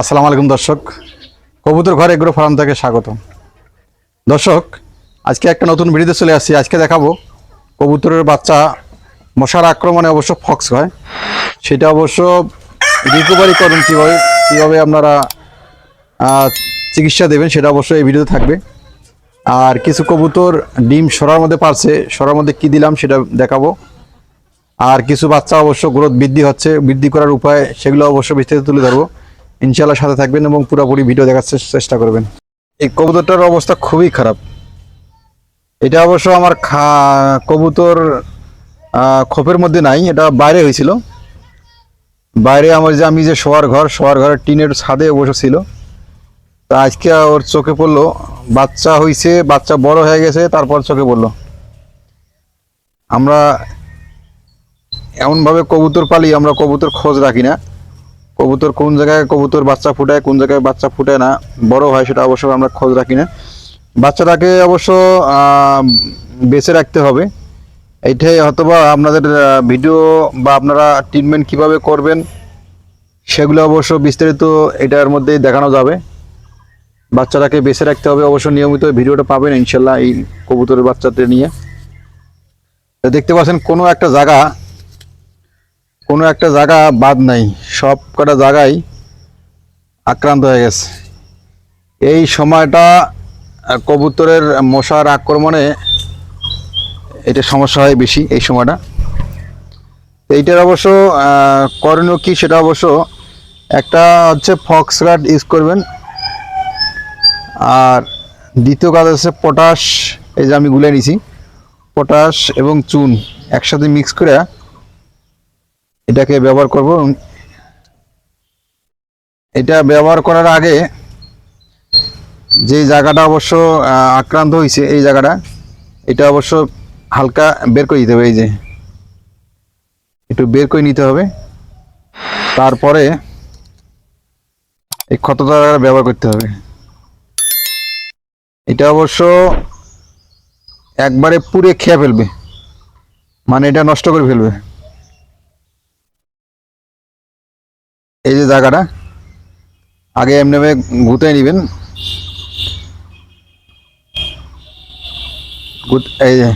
আসসালামু আলাইকুম দর্শক। কবুতর ঘর এগ্রো ফার্ম থেকে স্বাগত দর্শক, আজকে একটা নতুন ভিডিওতে চলে আসছি। আজকে দেখাবো কবুতরের বাচ্চা মশার আক্রমণে অবশ্য ফক্স হয়। সেটা অবশ্য রিকভারি করবেন কীভাবে কীভাবে আপনারা চিকিৎসা দেবেন সেটা অবশ্যই এই ভিডিওতে থাকবে। আর কিছু কবুতর ডিম সরার মধ্যে পারছে। সরার মধ্যে কি দিলাম সেটা দেখাবো। আর কিছু বাচ্চা অবশ্য গ্রোথ বৃদ্ধি হচ্ছে। বৃদ্ধি করার উপায় সেগুলো অবশ্য বিস্তারিত তুলে ধরবো। ইনশাল্লাহ সাথে থাকবেন এবং পুরোপুরি ভিডিও দেখার চেষ্টা করবেন। এই কবুতরটার অবস্থা খুবই খারাপ। এটা অবশ্য আমার খা কবুতর খোপের মধ্যে নাই, এটা বাইরে হয়েছিল। বাইরে আমার যে আমি যে শোয়ার ঘর, শোয়ার ঘরের টিনের ছাদে অবশ্য ছিল। তা আজকে ওর চোখে পড়ল। বাচ্চা হয়েছে বাচ্চা বড় হয়ে গেছে, তারপর চোখে পড়ল। আমরা এমনভাবে কবুতর পালি, আমরা কবুতর খোঁজ রাখি না। কবুতর কোন জায়গায় কবুতর বাচ্চা ফুটায়, কোন জায়গায় বাচ্চা ফুটায় না, বড় হয় সেটা অবশ্য আমরা খোঁজ রাখি না। বাচ্চাটাকে অবশ্য বেঁচে রাখতে হবে। এইটাই হয়তোবা আপনাদের ভিডিও বা আপনারা ট্রিটমেন্ট কীভাবে করবেন, সেগুলো অবশ্য বিস্তারিত এটার মধ্যেই দেখানো যাবে। বাচ্চাটাকে বেঁচে রাখতে হবে, অবশ্য নিয়মিত ভিডিওটা পাবেন, ইনশাল্লাহ এই কবুতরের বাচ্চাদের নিয়ে। দেখতে পাচ্ছেন, কোনো একটা জায়গা কোনো একটা জায়গা বাদ নাই। সব কটা জায়গায় আক্রান্ত হয়ে গেছে। এই সময়টা কবুতরের মশার আক্রমণে এটা সমস্যা হয় বেশি এই সময়টা। এইটার অবশ্য করণীয় কী সেটা অবশ্য একটা হচ্ছে ফক্স গার্ড ইউজ করবেন। আর দ্বিতীয় কাজ হচ্ছে পটাশ, এই যে আমি গুলে নিছি, পটাশ এবং চুন একসাথে মিক্স করে এটাকে ব্যবহার করব। এটা ব্যবহার করার আগে যে জায়গাটা অবশ্য আক্রান্ত হয়েছে, এই জায়গাটা, এটা অবশ্য হালকা বের করে দিতে হবে, এই যে। একটু বের করে নিতে হবে। তারপরে এই ক্ষতটা ব্যবহার করতে হবে। এটা অবশ্য একবারে পুরে খেয়ে ফেলবে। মানে এটা নষ্ট করে ফেলবে। এই যে জায়গাটা, আগে এমনি গুতে নেবেন। এই যে,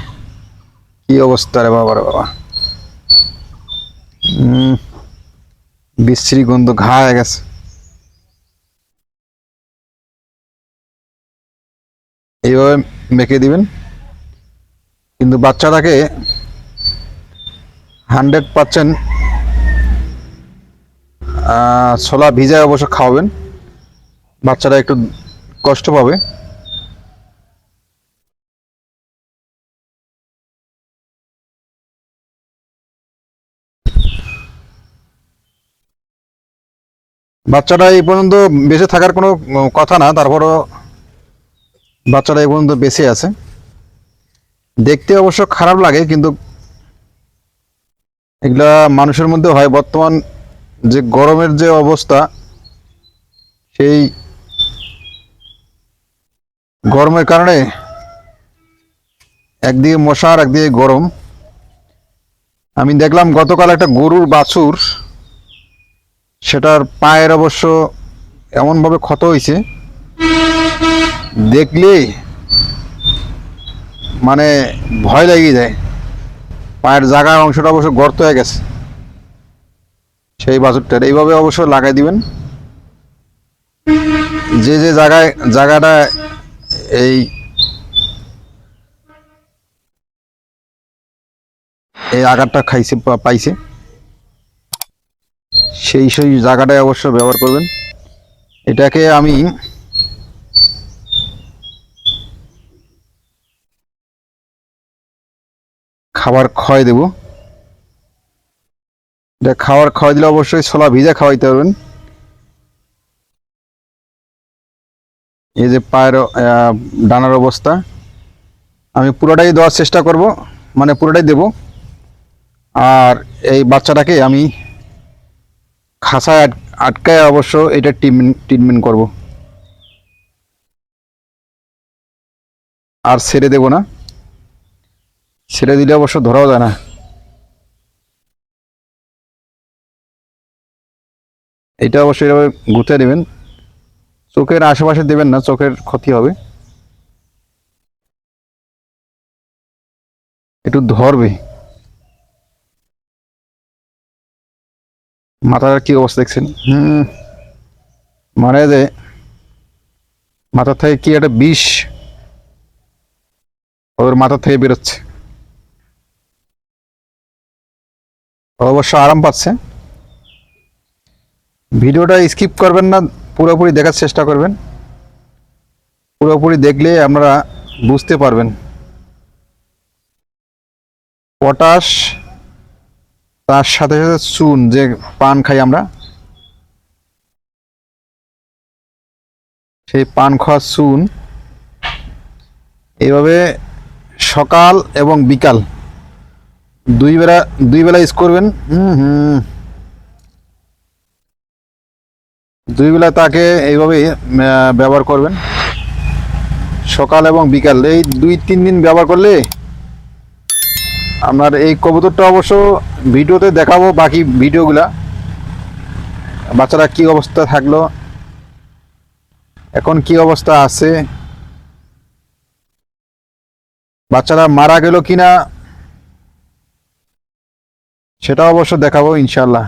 কি অবস্থা রে বাবা রে বাবা। বিশ্রী গন্ধ ঘা হয়ে গেছে। এইভাবে মেখে দিবেন। কিন্তু বাচ্চাটাকে হান্ড্রেড পার্সেন্ট ছোলা ভিজায় অবশ্য খাওয়াবেন। বাচ্চারা একটু কষ্ট পাবে। বাচ্চাটা এই পর্যন্ত বেঁচে থাকার কোনো কথা না, তারপরও বাচ্চাটা এই পর্যন্ত বেঁচে আছে। দেখতে অবশ্য খারাপ লাগে, কিন্তু এগুলা মানুষের মধ্যে হয়। বর্তমান যে গরমের যে অবস্থা, সেই গরমের কারণে একদিকে মশা আর একদিকে গরম। আমি দেখলাম গতকাল একটা গরুর বাছুর, সেটার পায়ের অবশ্য এমনভাবে ক্ষত হয়েছে। দেখলে মানে ভয় লেগে যায়। পায়ের জায়গার অংশটা অবশ্য গর্ত হয়ে গেছে। সেই বাছুরটার। এইভাবে অবশ্য লাগাই দিবেন। যে যে জায়গায়, জায়গাটা এই এই আঘাতটা খাইছে পাইছে, সেই সেই জায়গাটায় অবশ্য ব্যবহার করবেন। এটাকে আমি খাবার খয় দেব। এটা খাওয়ার, খাওয়াই দিলে অবশ্যই ছোলা ভিজা খাওয়াইতে পারবেন। এই যে পায়ের ডানার অবস্থা। আমি পুরোটাই দেওয়ার চেষ্টা করব মানে পুরোটাই দেব। আর এই বাচ্চাটাকে আমি খাসায় আট- আটকায় অবশ্য এটা ট্রিটমেন্ট ট্রিটমেন্ট করব। আর ছেড়ে দেব না। ছেড়ে দিলে অবশ্য ধরাও যায় না। এটা অবশ্যই এভাবে গুঁতে দেবেন চোখের আশেপাশে দেবেন না, চোখের ক্ষতি হবে। একটু ধরবে। মাথার কি অবস্থা দেখছেন? হুম। মানে যে মাথার থেকে কি একটা বিষ ওদের মাথা থেকে বেরোচ্ছে। অবশ্য আরাম পাচ্ছে। ভিডিওটা স্কিপ করবেন না, পুরোপুরি দেখার চেষ্টা করবেন। পুরোপুরি দেখলে আপনারা বুঝতে পারবেন। পটাশ, তার সাথে সাথে চুন, যে পান খাই আমরা, সেই পান খাওয়া চুন এইভাবে সকাল এবং বিকাল, দুই বেলা দুই বেলা ইউজ করবেন। হুম হুম। দুই বেলা তাকে এইভাবে ব্যবহার করবেন। সকাল এবং বিকাল, এই দুই, তিন দিন ব্যবহার করলে আপনার এই কবুতরটা অবশ্য ভিডিওতে দেখাবো বাকি ভিডিওগুলা। বাচ্চারা কি অবস্থা থাকল, এখন কি অবস্থা আছে, বাচ্চারা মারা গেল কিনা, সেটা অবশ্য দেখাবো ইনশাল্লাহ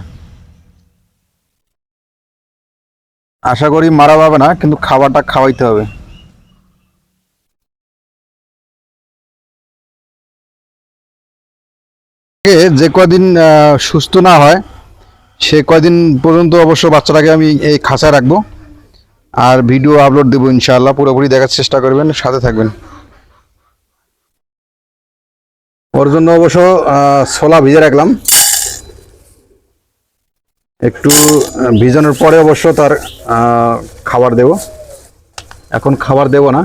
আশা করি মারা যাবে না, কিন্তু খাবারটা খাওয়াইতে হবে। যে কদিন সুস্থ না হয়, সে কয়দিন পর্যন্ত অবশ্য বাচ্চাটাকে আমি এই খাঁচায় রাখব। আর ভিডিও আপলোড দেবো ইনশাআল্লাহ, পুরোপুরি দেখার চেষ্টা করবেন, সাথে থাকবেন। ওর জন্য অবশ্য ছোলা ভিজে রাখলাম। একটু ভিজানোর পরে অবশ্য তার খাবার দেব। এখন খাবার দেব না।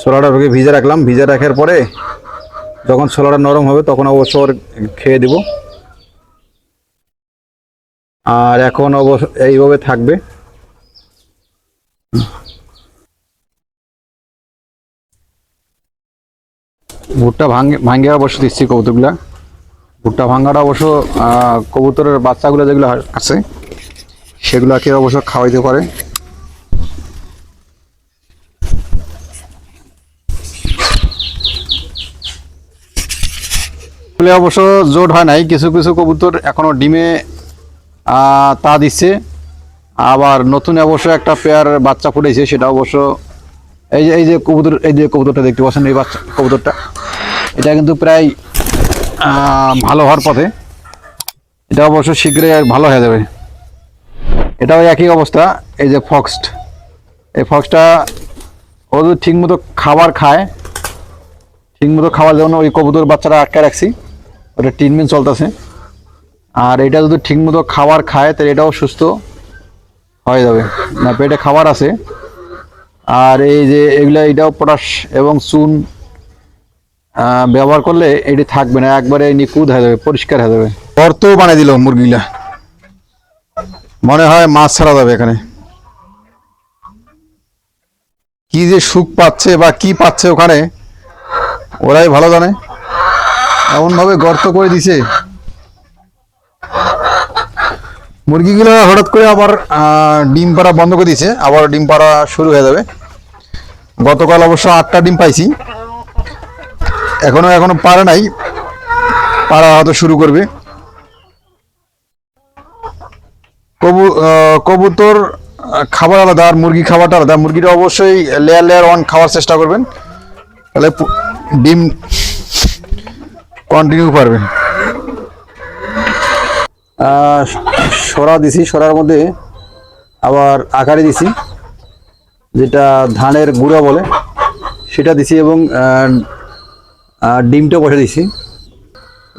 ছোলাটা ওকে ভিজে রাখলাম। ভিজে রাখার পরে যখন ছোলাটা নরম হবে তখন অবশ্য ওর খেয়ে দেব। আর এখন অবশ্য এইভাবে থাকবে। ভুট্টা ভাঙে ভাঙে অবশ্য দিচ্ছি কবুতরগুলা। ভুট্টা ভাঙাটা অবশ্য কবুতরের বাচ্চাগুলো যেগুলো আছে, সেগুলাকে অবশ্য খাওয়াইতে পারে। আসলে অবশ্য জোট হয় নাই, কিছু কিছু কবুতর এখনও ডিমে তা দিচ্ছে। আবার নতুন অবশ্য একটা পেয়ার বাচ্চা ফুটেছে সেটা অবশ্য এই যে এই যে কবুতর, এই যে কবুতরটা দেখতে পাচ্ছেন, এই বাচ্চা কবুতরটা, এটা কিন্তু প্রায় ভালো হওয়ার পথে। এটা অবশ্য শীঘ্রই ভালো হয়ে যাবে। এটাও একই অবস্থা, এই যে ফক্সড। এই ফক্সটা ও যদি ঠিকমতো খাবার খায়, ঠিকমতো খাবার যেমন ওই কবুতর বাচ্চারা আটকে রাখছি, ওটা ট্রিটমেন্ট চলতেছে। আর এটা যদি ঠিকমতো খাবার খায়, তাহলে এটাও সুস্থ হয়ে যাবে। না, পেটে খাবার আছে আর এই যে এগুলা এটাও পটাশ এবং চুন ব্যবহার করলে এটি থাকবে না, একবারে নিখুঁত হয়ে যাবে, পরিষ্কার হয়ে যাবে। গর্ত বানিয়ে দিল মুরগিগুলা। মনে হয় মাছ ছাড়া যাবে এখানে। কি যে সুখ পাচ্ছে বা কি পাচ্ছে ওখানে, ওরাই ভালো জানে। এমন ভাবে গর্ত করে দিছে। মুরগিগুলো হঠাৎ করে আবার ডিম পাড়া বন্ধ করে দিয়েছে আবার ডিম পাড়া শুরু হয়ে যাবে। গতকাল অবশ্য আটটা ডিম পাইছি। এখনও এখনও পারে নাই। পাড়া হয়তো শুরু করবে। কবু কবুতর খাবার আলাদা আর মুরগি খাবারটা আলাদা। মুরগিটা অবশ্যই লেয়ার লেয়ার ওয়ান খাওয়ার চেষ্টা করবেন। তাহলে ডিম কন্টিনিউ পারবেন। সরা দিছি। সরার মধ্যে আবার আকারে দিছি। যেটা ধানের গুঁড়া বলে, সেটা দিছি এবং ডিমটা বসে দিছি।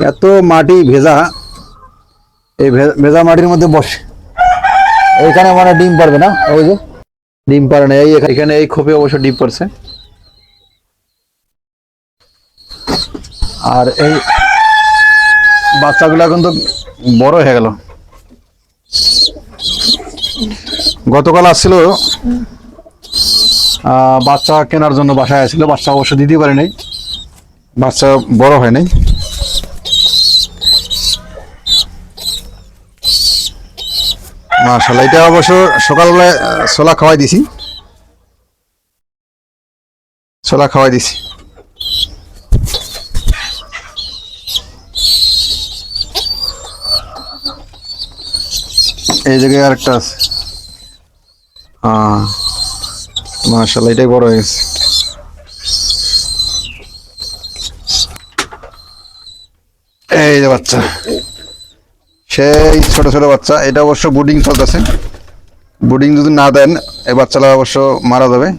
এত মাটি ভেজা, এই ভেজা মাটির মধ্যে বসে। এখানে মানে ডিম পারবে না? ওই যে, ডিম পারে না। এই এখানে এই খোপে অবশ্য ডিম পড়ছে। আর এই বাচ্চাগুলো কিন্তু বড় হয়ে গেল। গতকাল আসছিল বাচ্চা কেনার জন্য বাসায় আসছিল। বাচ্চা অবশ্য দিতে পারে নাই। বাচ্চা বড় হয় নাই। মাশাল্লাহ এটা অবশ্য সকালবেলায় ছোলা খাওয়াই দিছি। ছোলা খাওয়াই দিছি। এই জায়গায় আরেকটা আছে। হ্যাঁ মাশাল্লাহ এটাই বড় হয়ে গেছে। এই যে বাচ্চা। সেই ছোট ছোট বাচ্চা, এটা অবশ্য বুডিং চলতেছে। বুডিং যদি না দেন, এই বাচ্চারা অবশ্য মারা যাবে।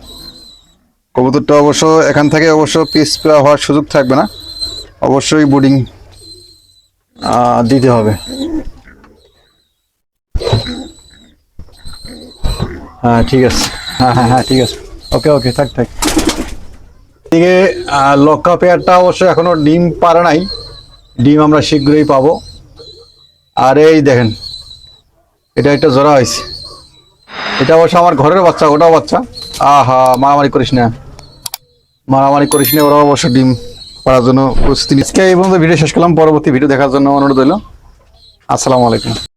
কবুতরটা অবশ্য এখান থেকে অবশ্য পিস হওয়ার সুযোগ থাকবে না। অবশ্যই বুডিং দিতে হবে। হ্যাঁ ঠিক আছে। হ্যাঁ হ্যাঁ হ্যাঁ ঠিক আছে। ওকে ওকে থাক থাক। এদিকে লক্কা পেয়ারটা অবশ্য এখনও ডিম পারে নাই। ডিম আমরা শীঘ্রই পাবো। আর এই দেখেন, এটা একটা জোড়া হয়েছে। এটা অবশ্য আমার ঘরের বাচ্চা, ওটাও বাচ্চা। আহা, মারামারি করিস না। মারামারি করিস না, ওরাও অবশ্য ডিম পাড়ার জন্য প্রস্তুতি নিচ্ছে। এই পর্যন্ত ভিডিও শেষ করলাম। পরবর্তী ভিডিও দেখার জন্য অনুরোধ রইল। আসসালামু আলাইকুম।